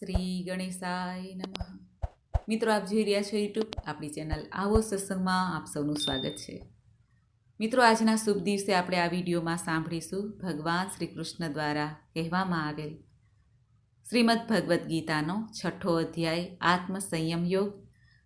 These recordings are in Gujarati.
શ્રી ગણેશાય નમઃ. મિત્રો, આપ જોઈ રહ્યા છો યુટ્યુબ, આપણી ચેનલ આવો સત્સંગમાં આપ સૌનું સ્વાગત છે. મિત્રો, આજના શુભ દિવસે આપણે આ વિડીયોમાં સાંભળીશું ભગવાન શ્રી કૃષ્ણ દ્વારા કહેવામાં આવેલ શ્રીમદ ભગવદ્ ગીતાનો છઠ્ઠો અધ્યાય આત્મ સંયમ યોગ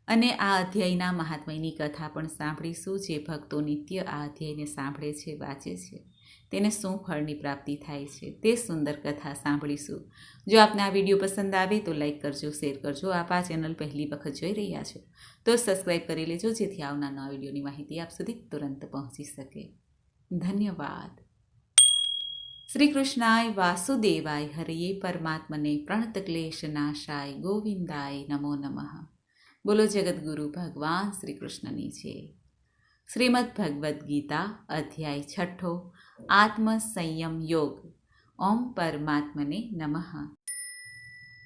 અને આ અધ્યાયના મહાત્મયની કથા પણ સાંભળીશું, જે ભક્તો નિત્ય આ અધ્યાયને સાંભળે છે, વાંચે છે. તેને શું ફળની પ્રાપ્તિ થાય છે તે સુંદર કથા સાંભળીશું. જો આપને આ વીડિયો પસંદ આવે તો લાઈક કરજો, શેર કરજો. આપ આ ચેનલ પહેલી વખત જોઈ રહ્યા છો તો સબસ્ક્રાઈબ કરી લેજો જેથી આવનાર નવા વિડીયોની માહિતી આપ સુધી તુરંત પહોંચી શકે. ધન્યવાદ. શ્રી કૃષ્ણાય વાસુદેવાય હરિયે પરમાત્મને પ્રણત ક્લેશ નાશાય ગોવિંદાય નમો નમઃ. બોલો જગદગુરુ ભગવાન શ્રી કૃષ્ણની છે શ્રીમદ ભગવદ્ ગીતા, અધ્યાય છઠ્ઠો આત્મ સંયમ યોગ. ઓમ પરમાત્મને નમઃ.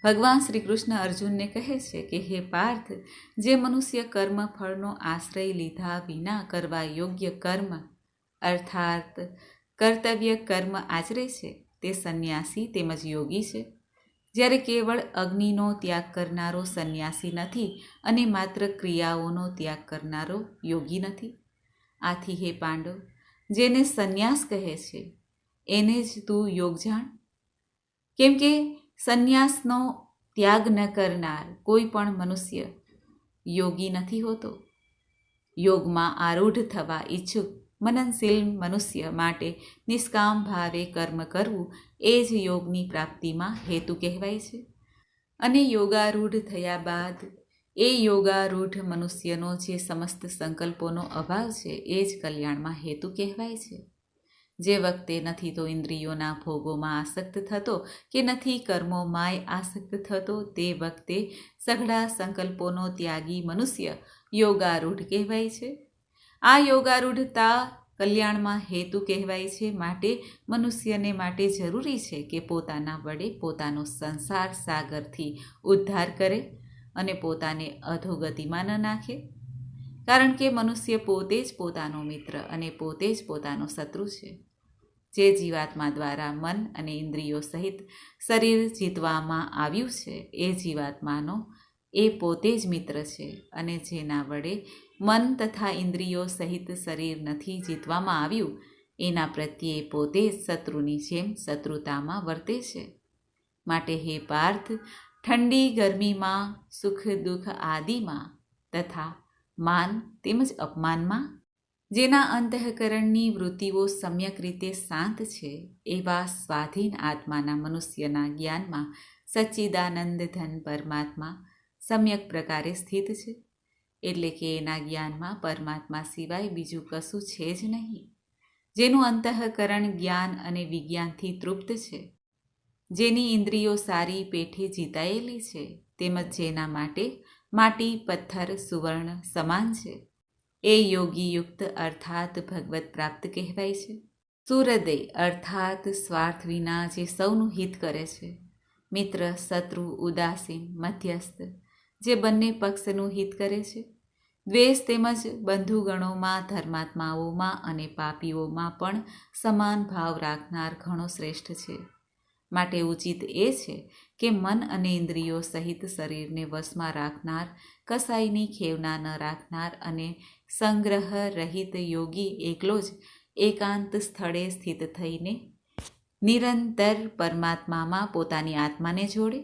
ભગવાન શ્રી કૃષ્ણ અર્જુનને કહે છે કે, હે પાર્થ, જે મનુષ્ય કર્મ ફળનો આશ્રય લીધા વિના કરવા યોગ્ય કર્મ અર્થાત કર્તવ્ય કર્મ આચરે છે, તે સંન્યાસી તેમજ યોગી છે. જ્યારે કેવળ અગ્નિનો ત્યાગ કરનારો સંન્યાસી નથી અને માત્ર ક્રિયાઓનો ત્યાગ કરનારો યોગી નથી. આથી હે પાંડવ જેને સંન્યાસ કહે છે, એને જ તું યોગ જાણ. કેમ કે સંન્યાસનો ત્યાગ ન કરનાર કોઈ પણ મનુષ્ય યોગી નથી હોતો. યોગમાં આરૂઢ થવા ઈચ્છુક, મનનશીલ મનુષ્ય માટે નિષ્કામ ભાવે કર્મ કરવું એ જ યોગની પ્રાપ્તિમાં હેતુ કહેવાય છે. અને યોગારૂઢ થયા બાદ એ યોગારૂઢ મનુષ્યનો જે સમસ્ત સંકલ્પોનો અભાવ છે, એ જ કલ્યાણમાં હેતુ કહેવાય છે. જે વખતે નથી તો ઇન્દ્રિયોના ભોગોમાં આસક્ત થતો કે નથી કર્મોમાંય આસક્ત થતો, તે વખતે સઘળા સંકલ્પોનો ત્યાગી મનુષ્ય યોગારૂઢ કહેવાય છે. આ યોગારૂઢતા કલ્યાણમાં હેતુ કહેવાય છે માટે મનુષ્યને માટે જરૂરી છે કે પોતાના વડે પોતાનો સંસાર સાગરથી ઉદ્ધાર કરે. અને પોતાને અધોગતિમાં ન નાખે. કારણ કે મનુષ્ય પોતે જ પોતાનો મિત્ર અને પોતે જ પોતાનો શત્રુ છે. જે જીવાત્મા દ્વારા મન અને ઇન્દ્રિયો સહિત શરીર જીતવામાં આવ્યું છે, એ જીવાત્માનો એ પોતે જ મિત્ર છે અને જેના વડે મન તથા ઇન્દ્રિયો સહિત શરીર નથી જીતવામાં આવ્યું, એના પ્રત્યે પોતે જ શત્રુની જેમ શત્રુતામાં વર્તે છે. માટે હે પાર્થ ઠંડી ગરમીમાં, સુખ દુઃખ આદિમાં તથા માન તેમજ અપમાનમાં, જેના અંતઃકરણની વૃત્તિઓ સમ્યક રીતે શાંત છે, એવા સ્વાધીન આત્માના મનુષ્યના જ્ઞાનમાં સચ્ચિદાનંદ ધન પરમાત્મા સમ્યક પ્રકારે સ્થિત છે. એટલે કે એના જ્ઞાનમાં પરમાત્મા સિવાય બીજું કશું છે જ નહીં. જેનું અંતઃકરણ જ્ઞાન અને વિજ્ઞાનથી તૃપ્ત છે. જેની ઇન્દ્રિયો સારી પેઠે જીતાયેલી છે, તેમજ જેના માટે માટી, પથ્થર, સુવર્ણ સમાન છે. એ યોગીયુક્ત અર્થાત ભગવત પ્રાપ્ત કહેવાય છે. સુહૃદય અર્થાત સ્વાર્થ વિના જે સૌનું હિત કરે છે. મિત્ર, શત્રુ, ઉદાસીન, મધ્યસ્થ, જે બંને પક્ષનું હિત કરે છે. દ્વેષ તેમજ બંધુગણોમાં, ધર્માત્માઓમાં અને પાપીઓમાં પણ સમાન ભાવ રાખનાર ઘણો શ્રેષ્ઠ છે. માટે ઉચિત એ છે કે મન અને ઇન્દ્રિયો સહિત શરીરને વશમાં રાખનાર, કસાઈની ખેવના ન રાખનાર અને સંગ્રહ રહિત યોગી એકલો જ એકાંત સ્થળે સ્થિત થઈને નિરંતર પરમાત્મામાં પોતાની આત્માને જોડે,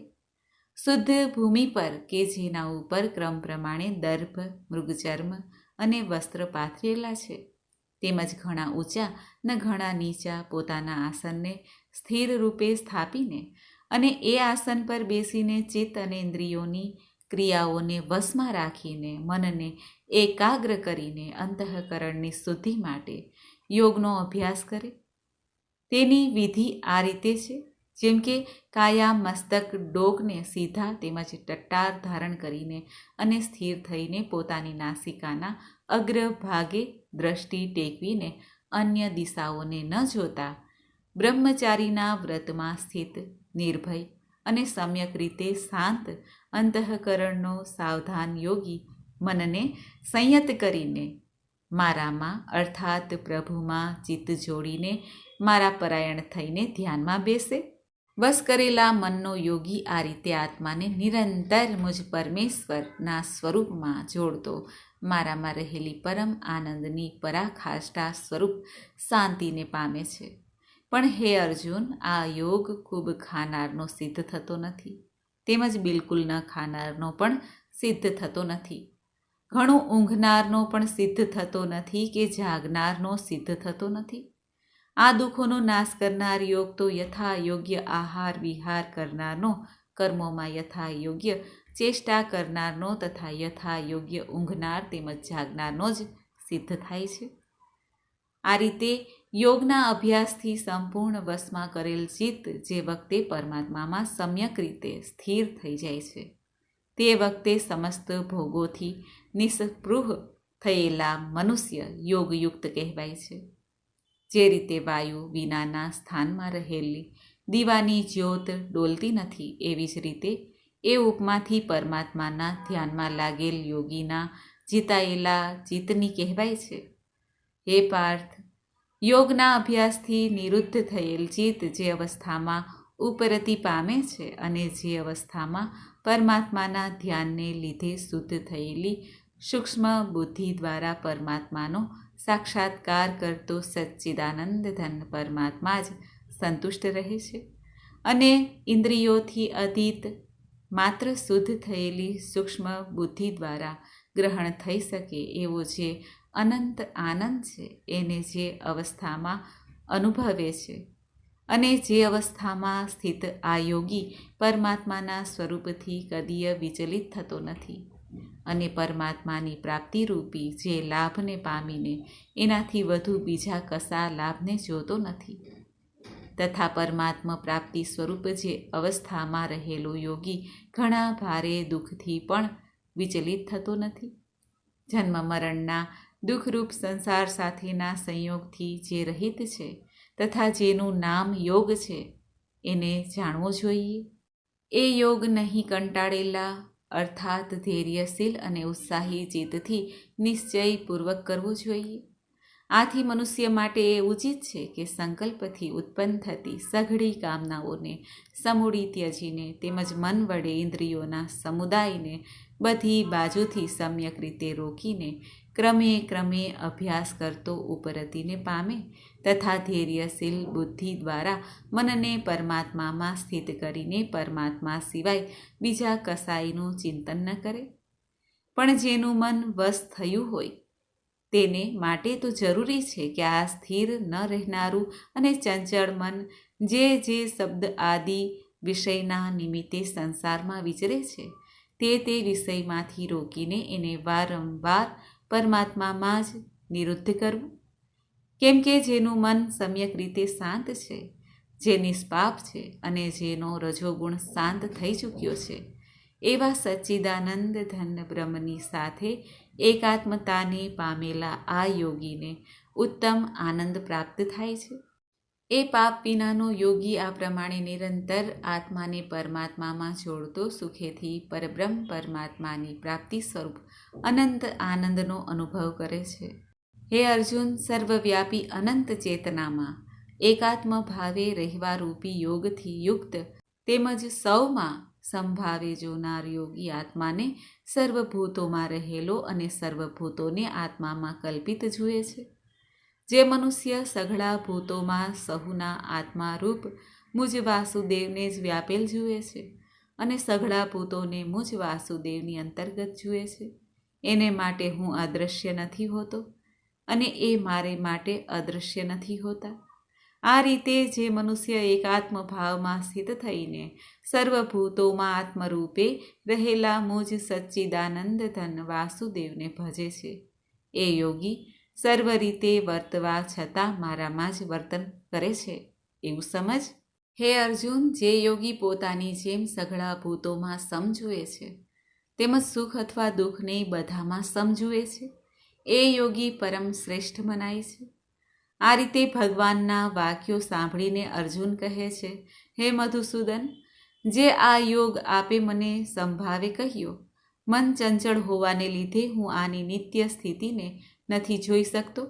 શુદ્ધ ભૂમિ પર કે જેના ઉપર ક્રમ પ્રમાણે દર્ભ, મૃગચર્મ અને વસ્ત્ર પાથરેલા છે. તેમજ ઘણા ઊંચા ને ઘણા નીચા પોતાના આસનને સ્થિર રૂપે સ્થાપીને અને એ આસન પર બેસીને ચિત્ત અને ઇન્દ્રિયોની ક્રિયાઓને વશમાં રાખીને, મનને એકાગ્ર કરીને અંતઃકરણની શુદ્ધિ માટે યોગનો અભ્યાસ કરે. તેની વિધિ આ રીતે છે. જેમ કે કાયા મસ્તક ડોકને સીધા તેમજ ટટ્ટાર ધારણ કરીને અને સ્થિર થઈને પોતાની નાસિકાના અગ્રભાગે દ્રષ્ટિ ટેકવીને અન્ય દિશાઓને ન જોતા, બ્રહ્મચારીના વ્રતમાં સ્થિત, નિર્ભય અને સમ્યક રીતે શાંત અંતઃકરણનો સાવધાન યોગી મનને સંયત કરીને મારામાં અર્થાત પ્રભુમાં ચિત્ત જોડીને મારા પરાયણ થઈને ધ્યાનમાં બેસે. વસ કરેલા મનનો યોગી આ રીતે આત્માને નિરંતર મુજ પરમેશ્વરના સ્વરૂપમાં જોડતો મારામાં રહેલી પરમ આનંદની પરાખાષ્ટા સ્વરૂપ શાંતિને પામે છે. પણ હે અર્જુન, આ યોગ ખૂબ ખાનારનો સિદ્ધ થતો નથી. તેમજ બિલકુલ ન ખાનારનો પણ સિદ્ધ થતો નથી. ઘણું ઊંઘનારનો પણ સિદ્ધ થતો નથી કે જાગનારનો સિદ્ધ થતો નથી. આ દુઃખોનો નાશ કરનાર યોગ તો યથા યોગ્ય આહાર વિહાર કરનારનો કર્મોમાં યથા યોગ્ય ચેષ્ટા કરનારનો તથા યથા યોગ્ય ઊંઘનાર તેમજ જાગનારનો જ સિદ્ધ થાય છે. આ રીતે યોગના અભ્યાસથી સંપૂર્ણ વશમાં કરેલ ચિત્ત જે વખતે પરમાત્મામાં સમ્યક રીતે સ્થિર થઈ જાય છે, તે વખતે સમસ્ત ભોગોથી નિસ્પૃહ થયેલા મનુષ્ય યોગયુક્ત કહેવાય છે. જે રીતે વાયુ વિનાના સ્થાનમાં રહેલી દીવાની જ્યોત ડોલતી નથી એવી જ રીતે એ ઉપમાથી પરમાત્માના ધ્યાનમાં લાગેલ યોગીના જીતાયેલા જીતની કહેવાય છે. હે પાર્થ, યોગના અભ્યાસથી નિરુદ્ધ થયેલ જીત જે અવસ્થામાં ઉપરતી પામે છે અને જે અવસ્થામાં પરમાત્માના ધ્યાનને લીધે શુદ્ધ થયેલી સૂક્ષ્મ બુદ્ધિ દ્વારા પરમાત્માનો સાક્ષાત્કાર કરતો સચ્ચિદાનંદ ધન પરમાત્મા જ સંતુષ્ટ રહે છે અને ઇન્દ્રિયોથી અતીત માત્ર શુદ્ધ થયેલી સૂક્ષ્મ બુદ્ધિ દ્વારા ગ્રહણ થઈ શકે એવો જે અનંત આનંદ છે, એને જે અવસ્થામાં અનુભવે છે અને જે અવસ્થામાં સ્થિત આ યોગી પરમાત્માના સ્વરૂપથી કદીય વિચલિત થતો નથી અને પરમાત્માની પ્રાપ્તિરૂપી જે લાભને પામીને એનાથી વધુ બીજા કશા લાભને જોતો નથી. તથા પરમાત્મ પ્રાપ્તિ સ્વરૂપ જે અવસ્થામાં રહેલો યોગી ઘણા ભારે દુઃખથી પણ વિચલિત થતો નથી. જન્મ મરણના દુઃખરૂપ સંસાર સાથેના સંયોગથી જે રહિત છે તથા જેનું નામ યોગ છે, એને જાણવો જોઈએ. એ યોગ નહીં કંટાળેલા, અર્થાત ધૈર્યશીલ અને ઉત્સાહી ચિત્તથી નિશ્ચયપૂર્વક કરવો જોઈએ. આથી મનુષ્ય માટે એ ઉચિત છે કે સંકલ્પથી ઉત્પન્ન થતી સઘળી કામનાઓને સમૂળી ત્યજીને તેમજ મન વડે ઇન્દ્રિયોના સમુદાયને બધી બાજુથી સમ્યક રીતે રોકીને ક્રમે ક્રમે અભ્યાસ કરતો ઉપરતીને પામે તથા ધૈર્યશીલ બુદ્ધિ દ્વારા મનને પરમાત્મામાં સ્થિત કરીને પરમાત્મા સિવાય બીજા કસાઈનું ચિંતન ન કરે. પણ જેનું મન વશ થયું હોય તેને માટે તો જરૂરી છે કે આ સ્થિર ન રહેનારું અને ચંચળ મન જે જે શબ્દ આદિ વિષયના નિમિત્તે સંસારમાં વિચરે છે, તે તે વિષયમાંથી રોકીને એને વારંવાર પરમાત્મામાં જ નિરુદ્ધ કરવું. કેમ કે જેનું મન સમ્યક રીતે શાંત છે, જે નિષ્પાપ છે અને જેનો રજોગુણ શાંત થઈ ચૂક્યો છે, એવા સચ્ચિદાનંદ ધન બ્રહ્મની સાથે એકાત્મતાને પામેલા આ યોગીને ઉત્તમ આનંદ પ્રાપ્ત થાય છે. એ પાપ વિનાનો યોગી આ પ્રમાણે નિરંતર આત્માને પરમાત્મામાં જોડતો સુખેથી પરબ્રહ્મ પરમાત્માની પ્રાપ્તિ સ્વરૂપ અનંત આનંદનો અનુભવ કરે છે. હે અર્જુન, સર્વવ્યાપી અનંત ચેતનામાં એકાત્મ ભાવે રહેવા રૂપી યોગથી યુક્ત તેમજ સૌમાં સંભાવે જોનાર યોગી આત્માને સર્વભૂતોમાં રહેલો અને સર્વભૂતોને આત્મામાં કલ્પિત જુએ છે. જે મનુષ્ય સઘળા ભૂતોમાં સહુના આત્મારૂપ મુજ વાસુદેવને જ વ્યાપેલ જુએ છે અને સઘળા ભૂતોને મુજ વાસુદેવની અંતર્ગત જુએ છે. એને માટે હું અદૃશ્ય નથી હોતો અને એ મારે માટે અદૃશ્ય નથી હોતા. આ રીતે જે મનુષ્ય એકાત્મ ભાવમાં સ્થિત થઈને સર્વભૂતોમાં આત્મરૂપે રહેલા મુજ સચ્ચિદાનંદ ધન વાસુદેવને ભજે છે. એ યોગી સર્વ રીતે વર્તવા છતાં મારામાં જ વર્તન કરે છે. એવું સમજ? હે અર્જુન, જે યોગી પોતાની જેમ સઘળા ભૂતોમાં સમજુએ છે, તેમજ સુખ અથવા દુઃખને બધામાં સમજુએ છે, એ યોગી પરમ શ્રેષ્ઠ મનાય છે. આ રીતે ભગવાનના વાક્યો સાંભળીને અર્જુન કહે છે, હે મધુસૂદન, જે આ યોગ આપે મને સંભાવે કહ્યો. મન ચંચળ હોવાને લીધે હું આની નિત્ય સ્થિતિને નથી જોઈ શકતો.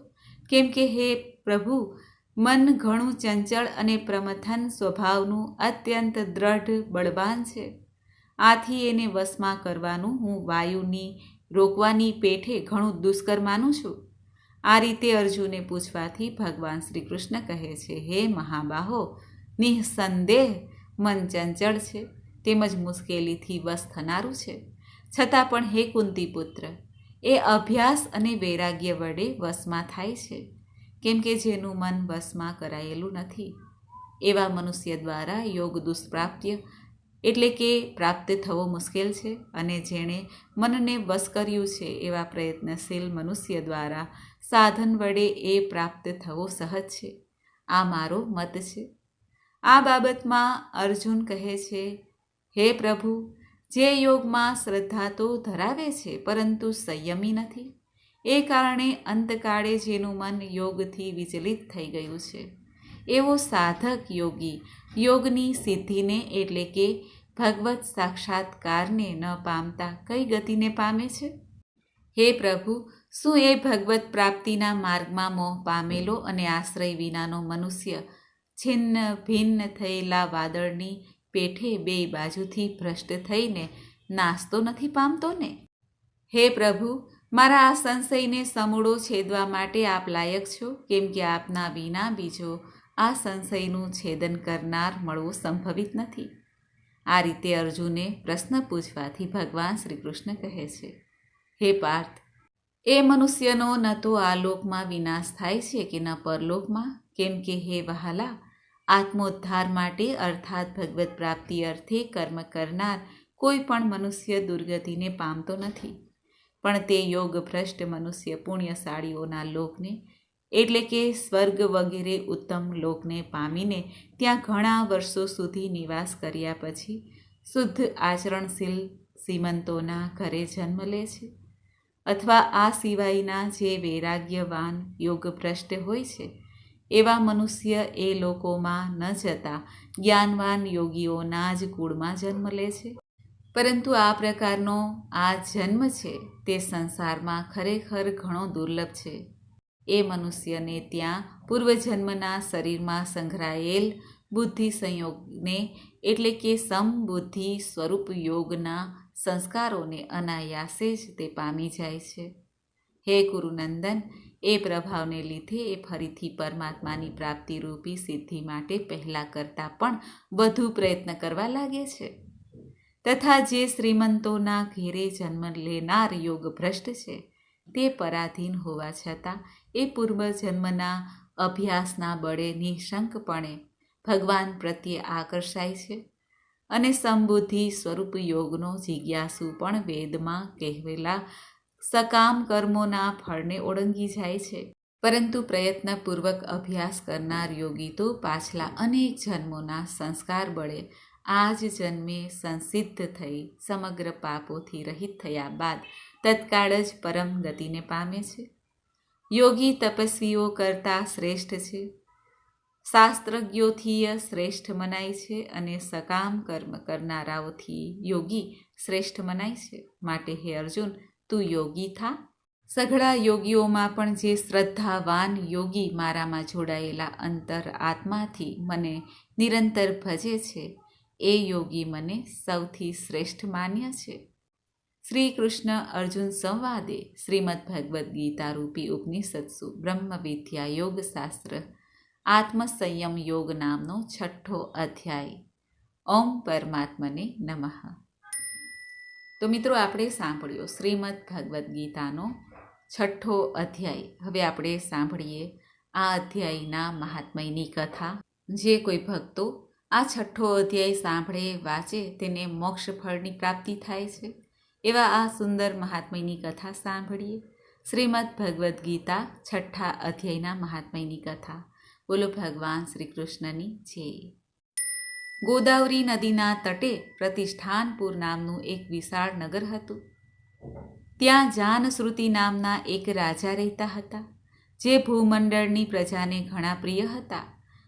કેમ કે હે પ્રભુ, મન ઘણું ચંચળ અને પ્રમથન સ્વભાવનું અત્યંત દ્રઢ બળવાન છે. આથી એને વશમાં કરવાનું હું વાયુની રોકવાની પેઠે ઘણું દુષ્કર માનું છું. આ રીતે અર્જુને પૂછવાથી ભગવાન શ્રી કૃષ્ણ કહે છે, હે મહાબાહો, નિઃસંદેહ મન ચંચળ છે, તેમજ મુશ્કેલીથી વશ થનારું છે. છતાં પણ હે કુંતી પુત્ર એ અભ્યાસ અને વૈરાગ્ય વડે વશમાં થાય છે, કેમ કે જેનું મન વશમાં કરાયેલું નથી. એવા મનુષ્ય દ્વારા યોગ દુષ્પ્રાપ્ય એટલે કે પ્રાપ્ત થવો મુશ્કેલ છે, અને જેણે મનને વશ કર્યું છે એવા પ્રયત્નશીલ મનુષ્ય દ્વારા સાધન વડે એ પ્રાપ્ત થવો સહજ છે. આ મારો મત છે. આ બાબતમાં અર્જુન કહે છે, હે પ્રભુ, જે યોગમાં શ્રદ્ધા તો ધરાવે છે, પરંતુ સંયમી નથી. એ કારણે અંતકાળે જેનું મન યોગથી વિચલિત થઈ ગયું છે. એવો સાધક યોગી યોગની સિદ્ધિને એટલે કે ભગવત સાક્ષાત્કારને ન પામતા કઈ ગતિને પામે છે? હે પ્રભુ શું એ ભગવત પ્રાપ્તિના માર્ગમાં મોહ પામેલો અને આશ્રય વિનાનો મનુષ્ય છિન્ન ભિન્ન થયેલા વાદળની પેઠે બે બાજુથી ભ્રષ્ટ થઈને નાસ્તો નથી પામતો ને? હે પ્રભુ, મારા આ સંશયને સમૂળો છેદવા માટે આપ લાયક છો, કેમ કે આપના વિના બીજો આ સંશયનું છેદન કરનાર મળવો સંભવિત નથી. આ રીતે અર્જુને પ્રશ્ન પૂછવાથી ભગવાન શ્રી કૃષ્ણ કહે છે, હે પાર્થ એ મનુષ્યનો ન તો આ લોકમાં વિનાશ થાય છે કે ન પરલોકમાં? કેમ કે હે વહાલા, આત્મોદ્ધાર માટે અર્થાત ભગવત પ્રાપ્તિ અર્થે કર્મ કરનાર કોઈ પણ મનુષ્ય દુર્ગતિને પામતો નથી. પણ તે યોગ ભ્રષ્ટ મનુષ્ય પુણ્યશાળીઓના લોકને, એટલે કે સ્વર્ગ વગેરે ઉત્તમ લોકને પામીને ત્યાં ઘણા વર્ષો સુધી નિવાસ કર્યા પછી શુદ્ધ આચરણશીલ શ્રીમંતોના ઘરે જન્મ લે છે. અથવા આ સિવાયના જે વૈરાગ્યવાન યોગભ્રષ્ટ હોય છે, એવા મનુષ્ય એ લોકોમાં ન જતા જ્ઞાનવાન યોગીઓના જ કુળમાં જન્મ લે છે. પરંતુ આ પ્રકારનો આ જન્મ છે તે સંસારમાં ખરેખર ઘણો દુર્લભ છે. એ મનુષ્યને ત્યાં પૂર્વજન્મના શરીરમાં સંઘરાયેલ બુદ્ધિ સંયોગને એટલે કે સમબુદ્ધિ સ્વરૂપ યોગના સંસ્કારોને અનાયાસે જ તે પામી જાય છે. હે ગુરુનંદન, એ પ્રભાવને લીધે એ ફરીથી પરમાત્માની પ્રાપ્તિરૂપી સિદ્ધિ માટે પહેલાં કરતાં પણ વધુ પ્રયત્ન કરવા લાગે છે. તથા જે શ્રીમંતોના ઘેરે જન્મ લેનાર યોગ ભ્રષ્ટ છે, તે પરાધીન હોવા છતાં એ પૂર્વજન્મના અભ્યાસના બળે નિઃશંકપણે ભગવાન પ્રત્યે આકર્ષાય છે. અને સંબુદ્ધિ સ્વરૂપ યોગનો જિજ્ઞાસુ પણ વેદમાં કહેવેલા સકામ કર્મોના ફળને ઓળંગી જાય છે. પરંતુ પ્રયત્નપૂર્વક અભ્યાસ કરનાર યોગી તો પાછલા અનેક જન્મોના સંસ્કાર બળે આ જ જન્મે સંસિદ્ધ થઈ સમગ્ર પાપોથી રહિત થયા બાદ તત્કાળ જ પરમ ગતિને પામે છે. યોગી તપસ્વીઓ કરતાં શ્રેષ્ઠ છે. શાસ્ત્રજ્ઞોથી શ્રેષ્ઠ મનાય છે અને સકામ કર્મ કરનારાઓથી યોગી શ્રેષ્ઠ મનાય છે. માટે હે અર્જુન, તું યોગી થા. સઘળા યોગીઓમાં પણ જે શ્રદ્ધાવાન યોગી મારામાં જોડાયેલા અંતર આત્માથી મને નિરંતર ભજે છે, એ યોગી મને સૌથી શ્રેષ્ઠ માન્ય છે. શ્રી કૃષ્ણ અર્જુન સંવાદે શ્રીમદ ભગવદ્ ગીતા રૂપી ઉપનિષત્સુ બ્રહ્મ વિદ્યા યોગ શાસ્ત્ર આત્મસંયમ યોગ નામનો છઠ્ઠો અધ્યાય. ઓમ પરમાત્મને નમઃ. તો મિત્રો, આપણે સાંભળ્યો શ્રીમદ ભગવદ્ ગીતાનો છઠ્ઠો અધ્યાય. હવે આપણે સાંભળીએ આ અધ્યાયના મહાત્મયની કથા. જે કોઈ ભક્તો આ છઠ્ઠો અધ્યાય સાંભળે, વાંચે, તેને મોક્ષ ફળની પ્રાપ્તિ થાય છે. એવા આ સુંદર મહાત્મયની કથા સાંભળીએ. શ્રીમદ ભગવદ્ ગીતા છઠ્ઠા અધ્યાયના મહાત્મયની કથા. બોલો ભગવાન શ્રી કૃષ્ણની છે ગોદાવરી નદીના તટે પ્રતિષ્ઠાનપુર નામનું એક વિશાળ નગર હતું. ત્યાં જાનશ્રુતિ નામના એક રાજા રહેતા હતા, જે ભૂમંડળની પ્રજાને ઘણા પ્રિય હતા.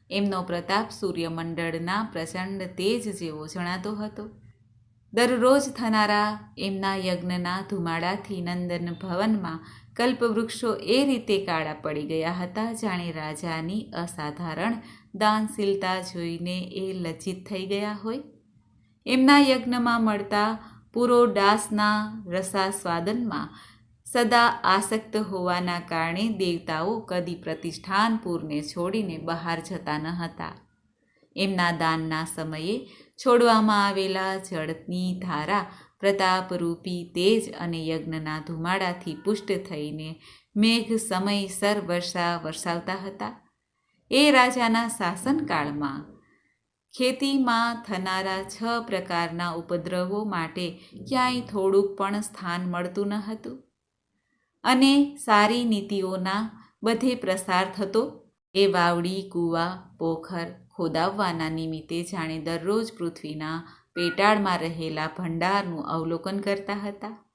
એમનો પ્રતાપ સૂર્યમંડળના પ્રચંડ તેજ જેવો જણાતો હતો. દરરોજ થનારા એમના યજ્ઞના ધુમાડાથી નંદન ભવનમાં કલ્પવૃક્ષો એ રીતે કાળા પડી ગયા હતા જાણે રાજાની અસાધારણ દાનશીલતા જોઈને એ લજ્જિત થઈ ગયા હોય. એમના યજ્ઞમાં મળતા પુરોડાસના રસાસ્વાદનમાં સદા આસક્ત હોવાના કારણે દેવતાઓ કદી પ્રતિષ્ઠાનપુરને છોડીને બહાર જતા ન હતા. એમના દાનના સમયે છોડવામાં આવેલા જળની ધારા પ્રતાપરૂપી તેજ અને યજ્ઞના ધુમાડાથી પુષ્ટ થઈને મેઘ સમયસર વર્ષા વરસાવતા હતા. એ રાજાના શાસનકાળમાં ખેતીમાં થનારા છ પ્રકારના ઉપદ્રવો માટે ક્યાંય થોડુંક પણ સ્થાન મળતું ન હતું. અને સારી નીતિઓના બધે પ્રસાર થતો એ વાવડી, કૂવા, પોખર ખોદાવવાના નિમિત્તે જાણે દરરોજ પૃથ્વીના પેટાળમાં રહેલા ભંડારનું અવલોકન કરતા હતા.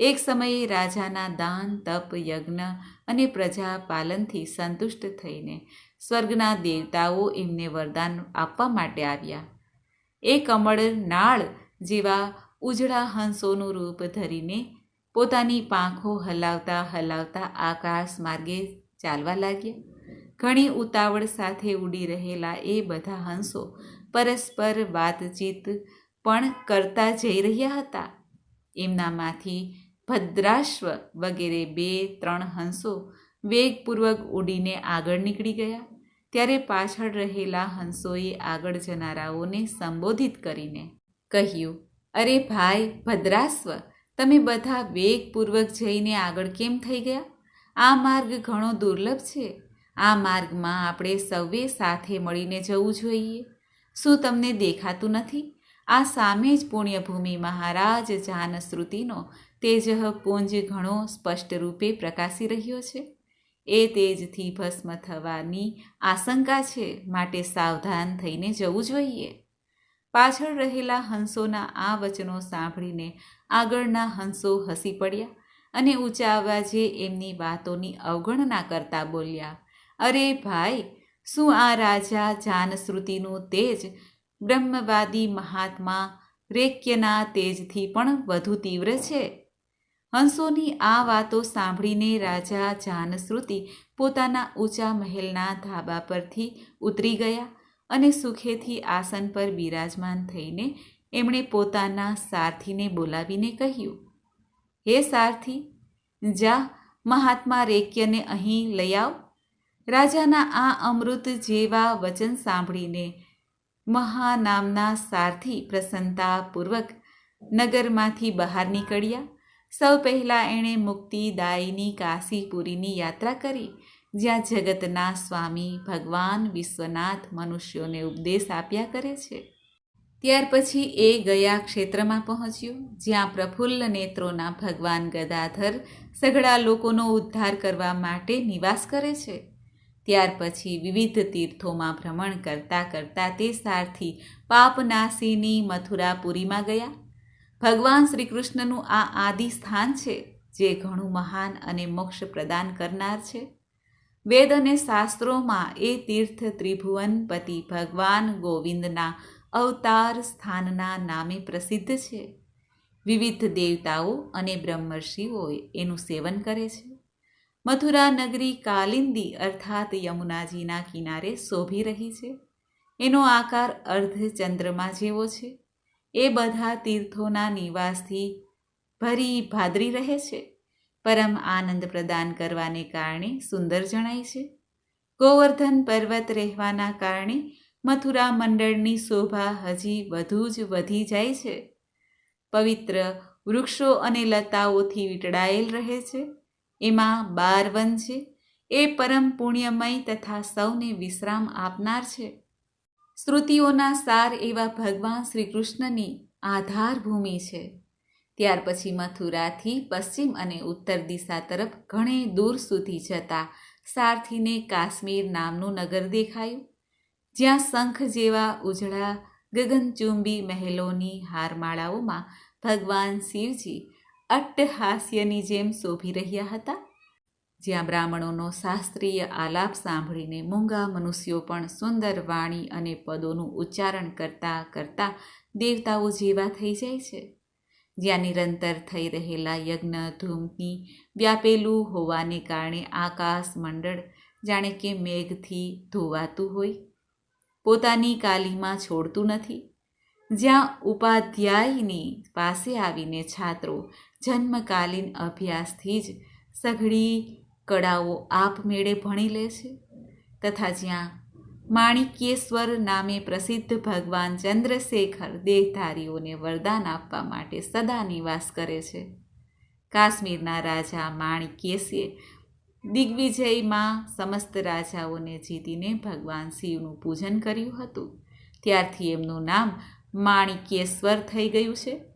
એક સમયે રાજાના દાન, તપ, યજ્ઞ અને પ્રજા પાલનથી સંતુષ્ટ થઈને સ્વર્ગના દેવતાઓ એમને વરદાન આપવા માટે આવ્યા. એ કમળ નાળ જેવા ઉજળા હંસોનું રૂપ ધરીને પોતાની પાંખો હલાવતા હલાવતા આકાશ માર્ગે ચાલવા લાગ્યા. ઘણી ઉતાવળ સાથે ઉડી રહેલા એ બધા હંસો પરસ્પર વાતચીત પણ કરતા જઈ રહ્યા હતા. એમનામાંથી ભદ્રાશ્વ વગેરે બે ત્રણ હંસો વેગપૂર્વક ઉડીને આગળ નીકળી ગયા. ત્યારે પાછળ રહેલા હંસોએ આગળ જનારાઓને સંબોધિત કરીને કહ્યું, અરે ભાઈ ભદ્રાશ્વ, તમે બધા વેગપૂર્વક જઈને આગળ કેમ થઈ ગયા? આ માર્ગ ઘણો દુર્લભ છે. આ માર્ગમાં આપણે સૌએ સાથે મળીને જવું જોઈએ. શું તમને દેખાતું નથી? આ સામે જ પુણ્યભૂમિ મહારાજ જાનશ્રુતિનો તેજ પુંજ ઘણો સ્પષ્ટ રૂપે પ્રકાશી રહ્યો છે. એ તેજથી ભસ્મ થવાની આશંકા છે, માટે સાવધાન થઈને જવું જોઈએ. પાછળ રહેલા હંસોના આ વચનો સાંભળીને આગળના હંસો હસી પડ્યા અને ઊંચા અવાજે એમની વાતોની અવગણના કરતા બોલ્યા, અરે ભાઈ, શું આ રાજા જાનશ્રુતિનું તેજ બ્રહ્મવાદી મહાત્મા રેક્યના તેજથી પણ વધુ તીવ્ર છે. હંસોની આ વાતો સાંભળીને રાજા જાનશ્રુતિ પોતાના ઊંચા મહેલના ધાબા પરથી ઉતરી ગયા અને સુખેથી આસન પર બિરાજમાન થઈને એમણે પોતાના સારથીને બોલાવીને કહ્યું, હે સારથી, જા, મહાત્મા રેક્યને અહીં લઈ આવ. રાજાના આ અમૃત જેવા વચન સાંભળીને મહાનામના સારથી પ્રસન્નતાપૂર્વક નગરમાંથી બહાર નીકળ્યા. સૌ પહેલાં એણે મુક્તિદાયીની કાશીપુરીની યાત્રા કરી, જ્યાં જગતના સ્વામી ભગવાન વિશ્વનાથ મનુષ્યોને ઉપદેશ આપ્યા કરે છે. ત્યાર પછી એ ગયા ક્ષેત્રમાં પહોંચ્યો, જ્યાં પ્રફુલ્લ નેત્રોના ભગવાન ગદાધર સઘળા લોકોનો ઉદ્ધાર કરવા માટે નિવાસ કરે છે. ત્યાર પછી વિવિધ તીર્થોમાં ભ્રમણ કરતાં કરતાં તે સારથી પાપનાશીની મથુરાપુરીમાં ગયા. ભગવાન શ્રી કૃષ્ણનું આ આદિ સ્થાન છે, જે ઘણું મહાન અને મોક્ષ પ્રદાન કરનાર છે. વેદ અને શાસ્ત્રોમાં એ તીર્થ ત્રિભુવનપતિ ભગવાન ગોવિંદના અવતાર સ્થાનના નામે પ્રસિદ્ધ છે. વિવિધ દેવતાઓ અને બ્રહ્મર્ષિઓ એનું સેવન કરે છે. મથુરા નગરી કાલિંદી અર્થાત યમુનાજીના કિનારે શોભી રહી છે. એનો આકાર અર્ધ ચંદ્રમા જેવો છે. એ બધા તીર્થોના નિવાસથી ભરી ભાદરી રહે છે. પરમ આનંદ પ્રદાન કરવાને કારણે સુંદર જણાય છે. ગોવર્ધન પર્વત રહેવાના કારણે મથુરા મંડળની શોભા હજી વધુ જ વધી જાય છે. પવિત્ર વૃક્ષો અને લતાઓથી વીંટળાયેલ રહે છે. એમાં બાર વન છે. એ પરમ પુણ્યમય તથા સૌને વિશ્રામ આપનાર છે. શ્રુતિઓના સાર એવા ભગવાન શ્રી કૃષ્ણની આધારભૂમિ છે. ત્યાર પછી મથુરાથી પશ્ચિમ અને ઉત્તર દિશા તરફ ઘણે દૂર સુધી જતા સારથીને કાશ્મીર નામનું નગર દેખાયું. જ્યાં શંખ જેવા ઉજળા ગગનચુંબી મહેલોની હારમાળાઓમાં ભગવાન શિવજી અટ્ટહાસ્યની જેમ શોભી રહ્યા હતા, જ્યાં બ્રાહ્મણોનો શાસ્ત્રીય આલાપ સાંભળીને મૂંગા મનુષ્યો પણ સુંદર વાણી અને પદોનું ઉચ્ચારણ કરતા કરતા દેવતાઓ જેવા થઈ જાય છે, જ્યાં નિરંતર થઈ રહેલા યજ્ઞ ધૂમની વ્યાપેલું હોવાને કારણે આકાશ મંડળ જાણે કે મેઘથી ધોવાતું હોય, પોતાની કાલીમાં છોડતું નથી, જ્યાં ઉપાધ્યાયની પાસે આવીને છાત્રો જન્મકાલીન અભ્યાસથી જ સઘળી કળાઓ આપમેળે ભણી લે છે. તથા જ્યાં માણિક્યેશ્વર નામે પ્રસિદ્ધ ભગવાન ચંદ્રશેખર દેહધારીઓને વરદાન આપવા માટે સદા નિવાસ કરે છે. કાશ્મીરના રાજા માણિક્યેશે દિગ્વિજયમાં સમસ્ત રાજાઓને જીતીને ભગવાન શિવનું પૂજન કર્યું હતું. ત્યારથી એમનું નામ માણિક્યેશ્વર થઈ ગયું છે.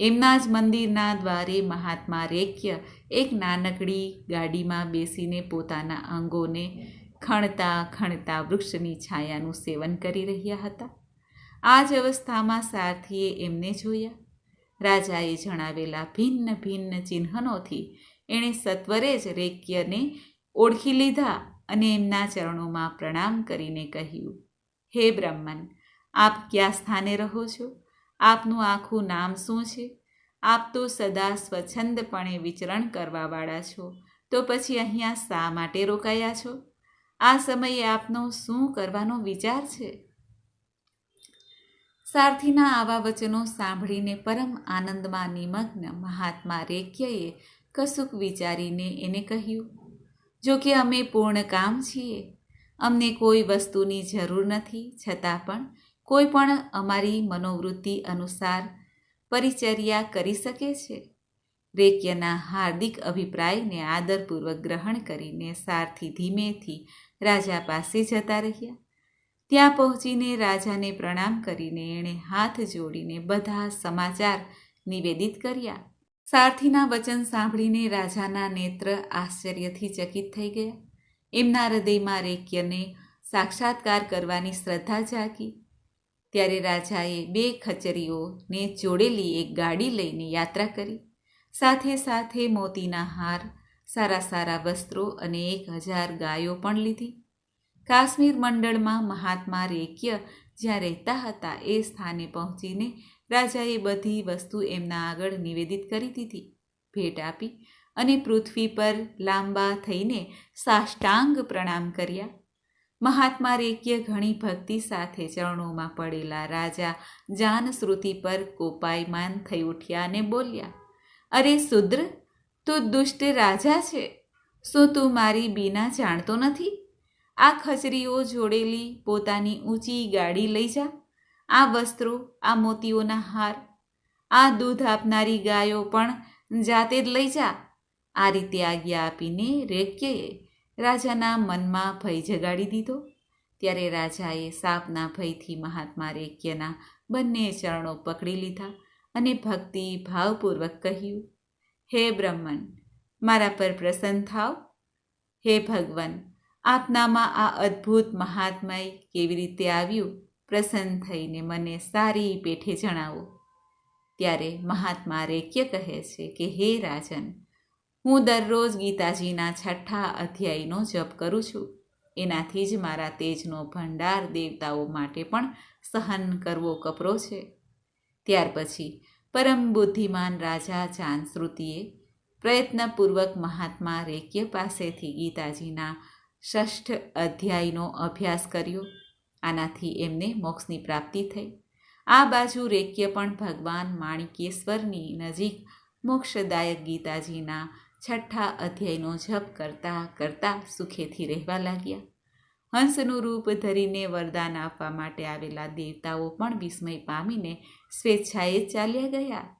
એમના જ મંદિરના દ્વારે મહાત્મા રેક્ય એક નાનકડી ગાડીમાં બેસીને પોતાના અંગોને ખણતા ખણતા વૃક્ષની છાયાનું સેવન કરી રહ્યા હતા. આ જ અવસ્થામાં સારથીએ એમને જોયા. રાજાએ જણાવેલા ભિન્ન ભિન્ન ચિહ્નોથી એણે સત્વરે જ રેક્યને ઓળખી લીધા અને એમના ચરણોમાં પ્રણામ કરીને કહ્યું, હે બ્રહ્મન આપ ક્યાં સ્થાને રહો છો? આપનું આખું નામ શું છે? આપ તો સદા સ્વચ્છંદપણે વિચરણ કરવાવાળા છો. તો પછી અહીંયા શા માટે રોકાયા છો? આ સમયે આપનો શું કરવાનો વિચાર છે? સારથીના આવા વચનો સાંભળીને પરમ આનંદમાં નિમગ્ન મહાત્મા રેક્યએ કશુંક વિચારીને એને કહ્યું, જો કે અમે પૂર્ણ કામ છીએ. અમને કોઈ વસ્તુની જરૂર નથી, છતાં પણ કોઈ પણ અમારી મનોવૃત્તિ અનુસાર પરિચર્યા કરી શકે છે. રેક્યના હાર્દિક અભિપ્રાયને આદરપૂર્વક ગ્રહણ કરીને સારથી ધીમેથી રાજા પાસે જતા રહ્યા. ત્યાં પહોંચીને રાજાને પ્રણામ કરીને એણે હાથ જોડીને બધા સમાચાર નિવેદિત કર્યા. સારથીના વચન સાંભળીને રાજાના નેત્ર આશ્ચર્યથી ચકિત થઈ ગયા. એમના હૃદયમાં રેક્યને સાક્ષાત્કાર કરવાની શ્રદ્ધા જાગી. ત્યારે રાજાએ બે ખચરીઓને જોડેલી એક ગાડી લઈને યાત્રા કરી. સાથે સાથે મોતીના હાર, સારા સારા વસ્ત્રો અને એક હજાર ગાયો પણ લીધી. કાશ્મીર મંડળમાં મહાત્મા રેક્ય જ્યાં રહેતા હતા એ સ્થાને પહોંચીને રાજાએ બધી વસ્તુ એમના આગળ નિવેદિત કરી દીધી. ભેટ આપી અને પૃથ્વી પર લાંબા થઈને સાષ્ટાંગ પ્રણામ કર્યા. મહાત્મા રેક્ય ઘણી ભક્તિ સાથે ચરણોમાં પડેલા રાજા જાનશ્રુતિ પર કોપાયમાન થઈ ઉઠ્યા અને બોલ્યા, અરે શુદ્ર, તું દુષ્ટ રાજા છે, શું તું મારી બીના જાણતો નથી? આ ખચરીઓ જોડેલી પોતાની ઊંચી ગાડી લઈ જા, આ વસ્ત્રો, આ મોતીઓના હાર, આ દૂધ આપનારી ગાયો પણ જાતે જ લઈ જા. આ રીતે આજ્ઞા આપીને રેક્યએ રાજાના મનમાં ભય જગાડી દીધો. ત્યારે રાજાએ સાપના ભયથી મહાત્મા રેક્યના બંને ચરણો પકડી લીધા અને ભક્તિ ભાવપૂર્વક કહ્યું, હે બ્રહ્મન, મારા પર પ્રસન્ન થાવ. હે ભગવાન, આપનામાં આ અદ્ભુત મહાત્મય કેવી રીતે આવ્યું પ્રસન્ન થઈને મને સારી પેઠે જણાવો. ત્યારે મહાત્મા રેક્ય કહે છે કે, હે રાજન હું દરરોજ ગીતાજીના છઠ્ઠા અધ્યાયનો જપ કરું છું. એનાથી જ મારા તેજનો ભંડાર દેવતાઓ માટે પણ સહન કરવો કપરો છે. ત્યાર પછી પરમ બુદ્ધિમાન રાજા ચાંદશ્રુતિએ પ્રયત્નપૂર્વક મહાત્મા રેક્ય પાસેથી ગીતાજીના ષષ્ઠ અધ્યાયનો અભ્યાસ કર્યો. આનાથી એમને મોક્ષની પ્રાપ્તિ થઈ. આ બાજુ રેક્ય પણ ભગવાન માણિકેશ્વરની નજીક મોક્ષદાયક ગીતાજીના છઠ્ઠા અધ્યાયનો જપ કરતા કરતા સુખેથી રહેવા લાગ્યા. હંસનું રૂપ ધરીને વરદાન આપવા માટે આવેલા દેવતાઓ પણ વિસ્મય પામીને સ્વેચ્છાએ ચાલ્યા ગયા.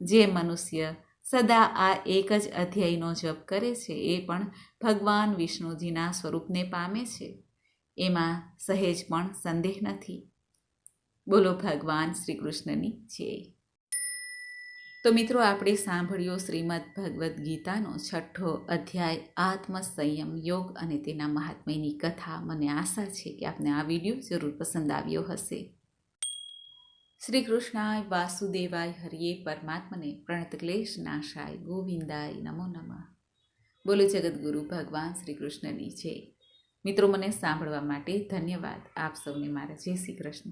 જે મનુષ્ય સદા આ એક જ અધ્યાયનો જપ કરે છે, એ પણ ભગવાન વિષ્ણુજીના સ્વરૂપને પામે છે. એમાં સહેજ પણ સંદેહ નથી. બોલો ભગવાન શ્રી કૃષ્ણની જય. તો મિત્રો, આપણે સાંભળ્યો શ્રીમદ ભગવદ્ ગીતાનો છઠ્ઠો અધ્યાય, આત્મસંયમ યોગ અને તેના મહાત્મ્યની કથા. મને આશા છે કે આપને આ વીડિયો જરૂર પસંદ આવ્યો હશે. શ્રી કૃષ્ણાય વાસુદેવાય હરિયે પરમાત્મને પ્રણત ક્લેશ નાશાય ગોવિંદાય નમો નમઃ. બોલો જગદગુરુ ભગવાન શ્રી કૃષ્ણની છે મિત્રો, મને સાંભળવા માટે ધન્યવાદ. આપ સૌને મારા જય શ્રી કૃષ્ણ.